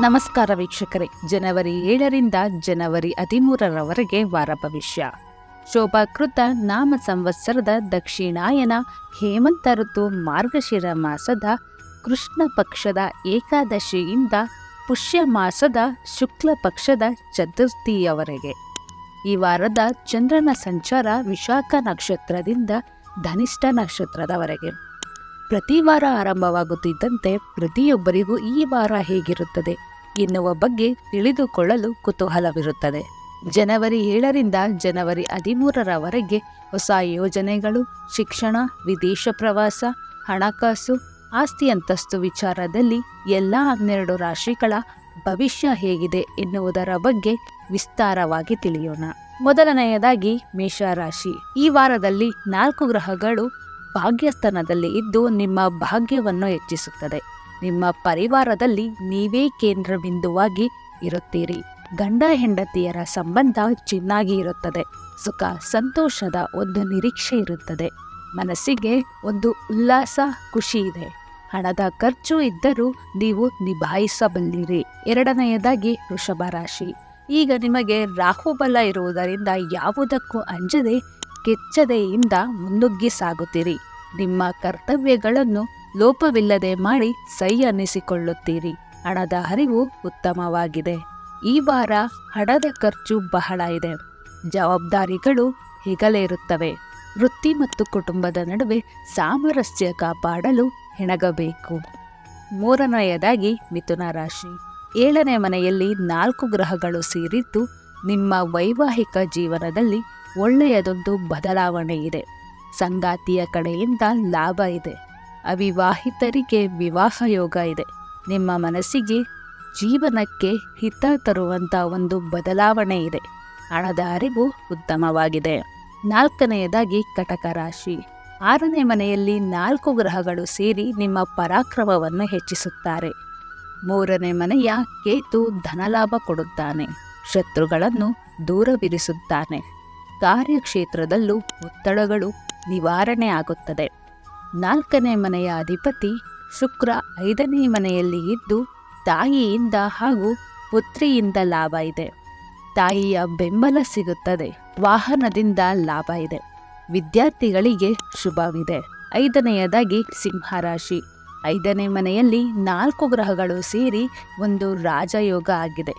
ನಮಸ್ಕಾರ ವೀಕ್ಷಕರೇ. ಜನವರಿ ಏಳರಿಂದ ಜನವರಿ ಹದಿಮೂರರವರೆಗೆ ವಾರ ಭವಿಷ್ಯ. ಶೋಭಾಕೃತ ನಾಮ ಸಂವತ್ಸರದ ದಕ್ಷಿಣಾಯನ ಹೇಮಂತ ಋತು ಮಾರ್ಗಶಿರ ಮಾಸದ ಕೃಷ್ಣ ಪಕ್ಷದ ಏಕಾದಶಿಯಿಂದ ಪುಷ್ಯ ಮಾಸದ ಶುಕ್ಲ ಪಕ್ಷದ ಚತುರ್ಥಿಯವರೆಗೆ. ಈ ವಾರದ ಚಂದ್ರನ ಸಂಚಾರ ವಿಶಾಖ ನಕ್ಷತ್ರದಿಂದ ಧನಿಷ್ಠ ನಕ್ಷತ್ರದವರೆಗೆ. ಪ್ರತಿ ವಾರ ಆರಂಭವಾಗುತ್ತಿದ್ದಂತೆ ಪ್ರತಿಯೊಬ್ಬರಿಗೂ ಈ ವಾರ ಹೇಗಿರುತ್ತದೆ? ಎನ್ನುವ ಬಗ್ಗೆ ತಿಳಿದುಕೊಳ್ಳಲು ಕುತೂಹಲವಿರುತ್ತದೆ. ಜನವರಿ ಏಳರಿಂದ ಜನವರಿ ಹದಿಮೂರರವರೆಗೆ ಹೊಸ ಯೋಜನೆಗಳು, ಶಿಕ್ಷಣ, ವಿದೇಶ ಪ್ರವಾಸ, ಹಣಕಾಸು, ಆಸ್ತಿ ಅಂತಸ್ತು ವಿಚಾರದಲ್ಲಿ ಎಲ್ಲ ಹನ್ನೆರಡು ರಾಶಿಗಳ ಭವಿಷ್ಯ ಹೇಗಿದೆ ಎನ್ನುವುದರ ಬಗ್ಗೆ ವಿಸ್ತಾರವಾಗಿ ತಿಳಿಯೋಣ. ಮೊದಲನೆಯದಾಗಿ ಮೇಷರಾಶಿ. ಈ ವಾರದಲ್ಲಿ ನಾಲ್ಕು ಗ್ರಹಗಳು ಭಾಗ್ಯಸ್ಥಾನದಲ್ಲಿ ಇದ್ದು ನಿಮ್ಮ ಭಾಗ್ಯವನ್ನು ಹೆಚ್ಚಿಸುತ್ತದೆ. ನಿಮ್ಮ ಪರಿವಾರದಲ್ಲಿ ನೀವೇ ಕೇಂದ್ರ ಬಿಂದುವಾಗಿ ಇರುತ್ತೀರಿ. ಗಂಡ ಹೆಂಡತಿಯರ ಸಂಬಂಧ ಚೆನ್ನಾಗಿ ಇರುತ್ತದೆ. ಸುಖ, ಸಂತೋಷದ ಒಂದು ನಿರೀಕ್ಷೆ ಇರುತ್ತದೆ. ಮನಸ್ಸಿಗೆ ಒಂದು ಉಲ್ಲಾಸ, ಖುಷಿ ಇದೆ. ಹಣದ ಖರ್ಚು ಇದ್ದರೂ ನೀವು ನಿಭಾಯಿಸಬಲ್ಲಿರಿ. ಎರಡನೆಯದಾಗಿ ವೃಷಭ ರಾಶಿ. ಈಗ ನಿಮಗೆ ರಾಹುಬಲ ಇರುವುದರಿಂದ ಯಾವುದಕ್ಕೂ ಅಂಜದೆ ಕೆಚ್ಚದೆಯಿಂದ ಮುನ್ನುಗ್ಗಿ ಸಾಗುತ್ತೀರಿ. ನಿಮ್ಮ ಕರ್ತವ್ಯಗಳನ್ನು ಲೋಪವಿಲ್ಲದೆ ಮಾಡಿ ಸೈ ಅನ್ನಿಸಿಕೊಳ್ಳುತ್ತೀರಿ ಹಣದ ಹರಿವು ಉತ್ತಮವಾಗಿದೆ. ಈ ವಾರ ಹಣದ ಖರ್ಚು ಬಹಳ ಇದೆ. ಜವಾಬ್ದಾರಿಗಳು ಹೆಗಲೇರುತ್ತವೆ. ವೃತ್ತಿ ಮತ್ತು ಕುಟುಂಬದ ನಡುವೆ ಸಾಮರಸ್ಯ ಕಾಪಾಡಲು ಹೆಣಗಬೇಕು. ಮೂರನೆಯದಾಗಿ ಮಿಥುನ ರಾಶಿ. ಏಳನೇ ಮನೆಯಲ್ಲಿ ನಾಲ್ಕು ಗ್ರಹಗಳು ಸೇರಿದ್ದು ನಿಮ್ಮ ವೈವಾಹಿಕ ಜೀವನದಲ್ಲಿ ಒಳ್ಳೆಯದೊಂದು ಬದಲಾವಣೆ ಇದೆ. ಸಂಗಾತಿಯ ಕಡೆಯಿಂದ ಲಾಭ ಇದೆ. ಅವಿವಾಹಿತರಿಗೆ ವಿವಾಹ ಯೋಗ ಇದೆ. ನಿಮ್ಮ ಮನಸ್ಸಿಗೆ ಜೀವನಕ್ಕೆ ಹಿತ ತರುವಂಥ ಒಂದು ಬದಲಾವಣೆ ಇದೆ. ಹಣದ ಅರಿವು ಉತ್ತಮವಾಗಿದೆ. ನಾಲ್ಕನೆಯದಾಗಿ ಕಟಕ ರಾಶಿ. ಆರನೇ ಮನೆಯಲ್ಲಿ ನಾಲ್ಕು ಗ್ರಹಗಳು ಸೇರಿ ನಿಮ್ಮ ಪರಾಕ್ರಮವನ್ನು ಹೆಚ್ಚಿಸುತ್ತಾರೆ. ಮೂರನೇ ಮನೆಯ ಕೇತು ಧನಲಾಭ ಕೊಡುತ್ತಾನೆ. ಶತ್ರುಗಳನ್ನು ದೂರವಿರಿಸುತ್ತಾನೆ. ಕಾರ್ಯಕ್ಷೇತ್ರದಲ್ಲೂ ಒತ್ತಡಗಳು ನಿವಾರಣೆ ಆಗುತ್ತದೆ. ನಾಲ್ಕನೇ ಮನೆಯ ಅಧಿಪತಿ ಶುಕ್ರ ಐದನೇ ಮನೆಯಲ್ಲಿ ಇದ್ದು ತಾಯಿಯಿಂದ ಹಾಗೂ ಪುತ್ರಿಯಿಂದ ಲಾಭ ಇದೆ. ತಾಯಿಯ ಬೆಂಬಲ ಸಿಗುತ್ತದೆ. ವಾಹನದಿಂದ ಲಾಭ ಇದೆ. ವಿದ್ಯಾರ್ಥಿಗಳಿಗೆ ಶುಭವಿದೆ. ಐದನೆಯದಾಗಿ ಸಿಂಹರಾಶಿ. ಐದನೇ ಮನೆಯಲ್ಲಿ ನಾಲ್ಕು ಗ್ರಹಗಳು ಸೇರಿ ಒಂದು ರಾಜಯೋಗ ಆಗಿದೆ.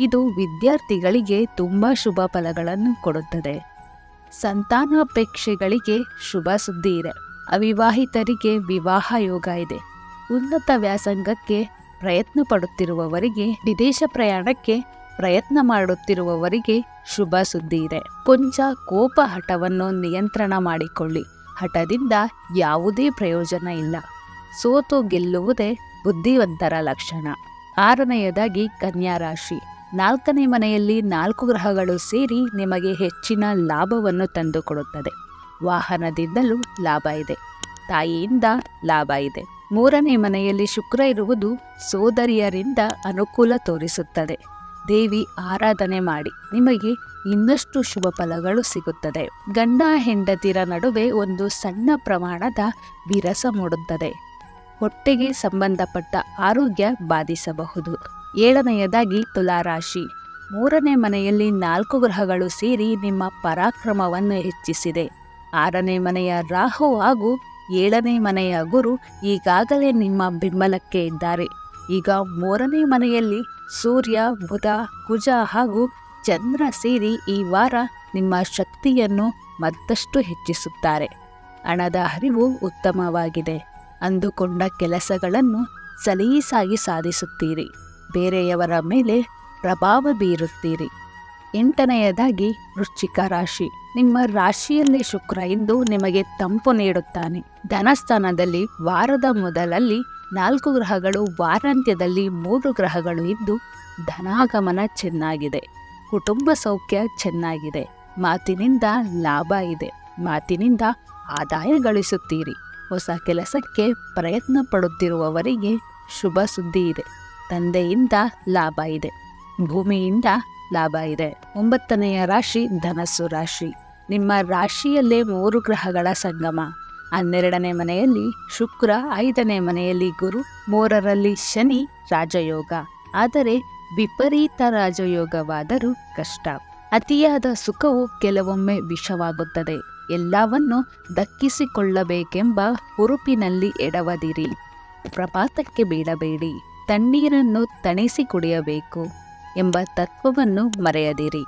ಇದು ವಿದ್ಯಾರ್ಥಿಗಳಿಗೆ ತುಂಬ ಶುಭ ಫಲಗಳನ್ನು ಕೊಡುತ್ತದೆ. ಸಂತಾನಾಪೇಕ್ಷೆಗಳಿಗೆ ಶುಭ ಸುದ್ದಿ ಇದೆ. ಅವಿವಾಹಿತರಿಗೆ ವಿವಾಹ ಯೋಗ ಇದೆ. ಉನ್ನತ ವ್ಯಾಸಂಗಕ್ಕೆ ಪ್ರಯತ್ನ ಪಡುತ್ತಿರುವವರಿಗೆ, ವಿದೇಶ ಪ್ರಯಾಣಕ್ಕೆ ಪ್ರಯತ್ನ ಮಾಡುತ್ತಿರುವವರಿಗೆ ಶುಭ ಸುದ್ದಿ ಇದೆ. ಕೊಂಚ ಕೋಪ ಹಠವನ್ನು ನಿಯಂತ್ರಣ ಮಾಡಿಕೊಳ್ಳಿ. ಹಠದಿಂದ ಯಾವುದೇ ಪ್ರಯೋಜನ ಇಲ್ಲ. ಸೋತು ಗೆಲ್ಲುವುದೇ ಬುದ್ಧಿವಂತರ ಲಕ್ಷಣ. ಆರನೆಯದಾಗಿ ಕನ್ಯಾ ರಾಶಿ. ನಾಲ್ಕನೇ ಮನೆಯಲ್ಲಿ ನಾಲ್ಕು ಗ್ರಹಗಳು ಸೇರಿ ನಿಮಗೆ ಹೆಚ್ಚಿನ ಲಾಭವನ್ನು ತಂದುಕೊಡುತ್ತದೆ. ವಾಹನದಿಂದಲೂ ಲಾಭ ಇದೆ. ತಾಯಿಯಿಂದ ಲಾಭ ಇದೆ. ಮೂರನೇ ಮನೆಯಲ್ಲಿ ಶುಕ್ರ ಇರುವುದು ಸೋದರಿಯರಿಂದ ಅನುಕೂಲ ತೋರಿಸುತ್ತದೆ. ದೇವಿ ಆರಾಧನೆ ಮಾಡಿ. ನಿಮಗೆ ಇನ್ನಷ್ಟು ಶುಭ ಫಲಗಳು ಸಿಗುತ್ತದೆ. ಗಂಡ ಹೆಂಡತಿರ ನಡುವೆ ಒಂದು ಸಣ್ಣ ಪ್ರಮಾಣದ ವಿರಸ ಮೂಡುತ್ತದೆ. ಹೊಟ್ಟೆಗೆ ಸಂಬಂಧಪಟ್ಟ ಆರೋಗ್ಯ ಬಾಧಿಸಬಹುದು. ಏಳನೆಯದಾಗಿ ತುಲಾರಾಶಿ. ಮೂರನೇ ಮನೆಯಲ್ಲಿ ನಾಲ್ಕು ಗ್ರಹಗಳು ಸೇರಿ ನಿಮ್ಮ ಪರಾಕ್ರಮವನ್ನು ಹೆಚ್ಚಿಸಿದೆ. ಆರನೇ ಮನೆಯ ರಾಹು ಹಾಗೂ ಏಳನೇ ಮನೆಯ ಗುರು ಈಗಾಗಲೇ ನಿಮ್ಮ ಬೆಂಬಲಕ್ಕೆ ಇದ್ದಾರೆ. ಈಗ ಮೂರನೇ ಮನೆಯಲ್ಲಿ ಸೂರ್ಯ, ಬುಧ, ಕುಜ ಹಾಗೂ ಚಂದ್ರ ಸೇರಿ ಈ ವಾರ ನಿಮ್ಮ ಶಕ್ತಿಯನ್ನು ಮತ್ತಷ್ಟು ಹೆಚ್ಚಿಸುತ್ತಾರೆ. ಹಣದ ಹರಿವು ಉತ್ತಮವಾಗಿದೆ. ಅಂದುಕೊಂಡ ಕೆಲಸಗಳನ್ನು ಸಲೀಸಾಗಿ ಸಾಧಿಸುತ್ತೀರಿ. ಬೇರೆಯವರ ಮೇಲೆ ಪ್ರಭಾವ ಬೀರುತ್ತೀರಿ. ಎಂಟನೆಯದಾಗಿ ವೃಶ್ಚಿಕ ರಾಶಿ. ನಿಮ್ಮ ರಾಶಿಯಲ್ಲಿ ಶುಕ್ರ ಇಂದು ನಿಮಗೆ ತಂಪು ನೀಡುತ್ತಾನೆ. ಧನಸ್ಥಾನದಲ್ಲಿ ವಾರದ ಮೊದಲಲ್ಲಿ ನಾಲ್ಕು ಗ್ರಹಗಳು, ವಾರಾಂತ್ಯದಲ್ಲಿ ಮೂರು ಗ್ರಹಗಳು ಇದ್ದು ಧನಾಗಮನ ಚೆನ್ನಾಗಿದೆ. ಕುಟುಂಬ ಸೌಖ್ಯ ಚೆನ್ನಾಗಿದೆ. ಮಾತಿನಿಂದ ಲಾಭ ಇದೆ. ಮಾತಿನಿಂದ ಆದಾಯ ಗಳಿಸುತ್ತೀರಿ. ಹೊಸ ಕೆಲಸಕ್ಕೆ ಪ್ರಯತ್ನ ಪಡುತ್ತಿರುವವರಿಗೆ ಶುಭ ಸುದ್ದಿ ಇದೆ. ತಂದೆಯಿಂದ ಲಾಭ ಇದೆ. ಭೂಮಿಯಿಂದ ಲಾಭ ಇದೆ. ಒಂಬತ್ತನೆಯ ರಾಶಿ ಧನಸ್ಸು ರಾಶಿ. ನಿಮ್ಮ ರಾಶಿಯಲ್ಲೇ ಮೂರು ಗ್ರಹಗಳ ಸಂಗಮ. ಹನ್ನೆರಡನೇ ಮನೆಯಲ್ಲಿ ಶುಕ್ರ, ಐದನೇ ಮನೆಯಲ್ಲಿ ಗುರು, ಮೂರರಲ್ಲಿ ಶನಿ, ರಾಜಯೋಗ. ಆದರೆ ವಿಪರೀತ ರಾಜಯೋಗವಾದರೂ ಕಷ್ಟ. ಅತಿಯಾದ ಸುಖವು ಕೆಲವೊಮ್ಮೆ ವಿಷವಾಗುತ್ತದೆ. ಎಲ್ಲವನ್ನು ದಕ್ಕಿಸಿಕೊಳ್ಳಬೇಕೆಂಬ ಹುರುಪಿನಲ್ಲಿ ಎಡವದಿರಿ. ಪ್ರಪಾತಕ್ಕೆ ಬೀಳಬೇಡಿ. ತಣ್ಣೀರನ್ನು ತಣಿಸಿ ಕುಡಿಯಬೇಕು. ಎಂಬ ತತ್ವವನ್ನು ಮರೆಯದಿರಿ.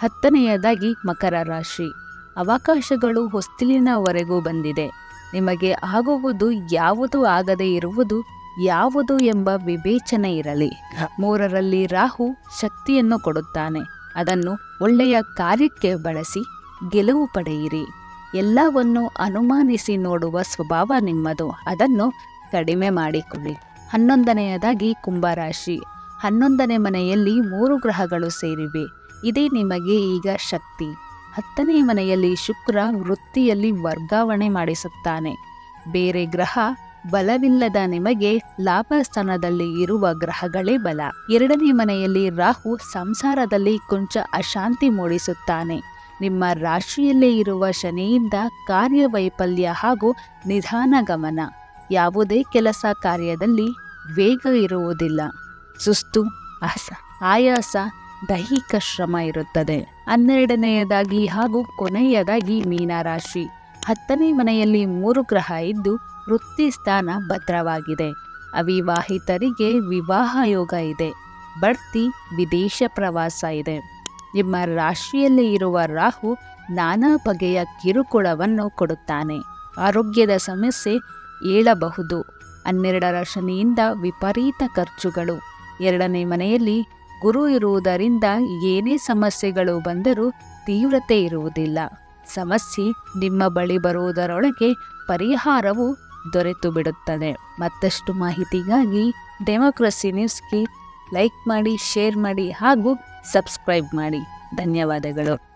ಹತ್ತನೆಯದಾಗಿ ಮಕರ ರಾಶಿ. ಅವಕಾಶಗಳು ಹೊಸ್ತಿಲಿನವರೆಗೂ ಬಂದಿದೆ. ನಿಮಗೆ ಆಗುವುದು ಯಾವುದು ಆಗದೇ ಇರುವುದು ಯಾವುದು ಎಂಬ ವಿವೇಚನೆ ಇರಲಿ. ಮೂರರಲ್ಲಿ ರಾಹು ಶಕ್ತಿಯನ್ನು ಕೊಡುತ್ತಾನೆ. ಅದನ್ನು ಒಳ್ಳೆಯ ಕಾರ್ಯಕ್ಕೆ ಬಳಸಿ ಗೆಲುವು ಪಡೆಯಿರಿ. ಎಲ್ಲವನ್ನು ಅನುಮಾನಿಸಿ ನೋಡುವ ಸ್ವಭಾವ ನಿಮ್ಮದು. ಅದನ್ನು ಕಡಿಮೆ ಮಾಡಿಕೊಳ್ಳಿ. ಹನ್ನೊಂದನೆಯದಾಗಿ ಕುಂಭರಾಶಿ ಹನ್ನೊಂದನೇ ಮನೆಯಲ್ಲಿ ಮೂರು ಗ್ರಹಗಳು ಸೇರಿವೆ. ಇದೇ ನಿಮಗೆ ಈಗ ಶಕ್ತಿ. ಹತ್ತನೇ ಮನೆಯಲ್ಲಿ ಶುಕ್ರ ವೃತ್ತಿಯಲ್ಲಿ ವರ್ಗಾವಣೆ ಮಾಡಿಸುತ್ತಾನೆ. ಬೇರೆ ಗ್ರಹ ಬಲವಿಲ್ಲದ ನಿಮಗೆ ಲಾಭ ಸ್ಥಾನದಲ್ಲಿ ಇರುವ ಗ್ರಹಗಳೇ ಬಲ. ಎರಡನೇ ಮನೆಯಲ್ಲಿ ರಾಹು ಸಂಸಾರದಲ್ಲಿ ಕೊಂಚ ಅಶಾಂತಿ ಮೂಡಿಸುತ್ತಾನೆ. ನಿಮ್ಮ ರಾಶಿಯಲ್ಲೇ ಇರುವ ಶನಿಯಿಂದ ಕಾರ್ಯವೈಫಲ್ಯ ಹಾಗೂ ನಿಧಾನ ಗಮನ. ಯಾವುದೇ ಕೆಲಸ ಕಾರ್ಯದಲ್ಲಿ ವೇಗ ಇರುವುದಿಲ್ಲ. ಸುಸ್ತು ಆಸ ಆಯಾಸ, ದೈಹಿಕ ಶ್ರಮ ಇರುತ್ತದೆ. ಹನ್ನೆರಡನೆಯದಾಗಿ ಹಾಗೂ ಕೊನೆಯದಾಗಿ ಮೀನರಾಶಿ. ಹತ್ತನೇ ಮನೆಯಲ್ಲಿ ಮೂರು ಗ್ರಹ ಇದ್ದು ವೃತ್ತಿ ಸ್ಥಾನ ಭದ್ರವಾಗಿದೆ. ಅವಿವಾಹಿತರಿಗೆ ವಿವಾಹ ಯೋಗ ಇದೆ. ಬಡ್ತಿ, ವಿದೇಶ ಪ್ರವಾಸ ಇದೆ. ನಿಮ್ಮ ರಾಶಿಯಲ್ಲಿ ಇರುವ ರಾಹು ನಾನಾ ಬಗೆಯ ಕಿರುಕುಳವನ್ನು ಕೊಡುತ್ತಾನೆ. ಆರೋಗ್ಯದ ಸಮಸ್ಯೆ ಏಳಬಹುದು. ಹನ್ನೆರಡರ ಶನಿಯಿಂದ ವಿಪರೀತ ಖರ್ಚುಗಳು. ಎರಡನೇ ಮನೆಯಲ್ಲಿ ಗುರು ಇರುವುದರಿಂದ ಏನೇ ಸಮಸ್ಯೆಗಳು ಬಂದರೂ ತೀವ್ರತೆ ಇರುವುದಿಲ್ಲ. ಸಮಸ್ಯೆ ನಿಮ್ಮ ಬಳಿ ಬರುವುದರೊಳಗೆ ಪರಿಹಾರವು ದೊರೆತು ಬಿಡುತ್ತದೆ. ಮತ್ತಷ್ಟು ಮಾಹಿತಿಗಾಗಿ ಡೆಮೋಕ್ರಸಿ ನ್ಯೂಸ್ಗೆ ಲೈಕ್ ಮಾಡಿ, ಶೇರ್ ಮಾಡಿ ಹಾಗೂ ಸಬ್ಸ್ಕ್ರೈಬ್ ಮಾಡಿ. ಧನ್ಯವಾದಗಳು.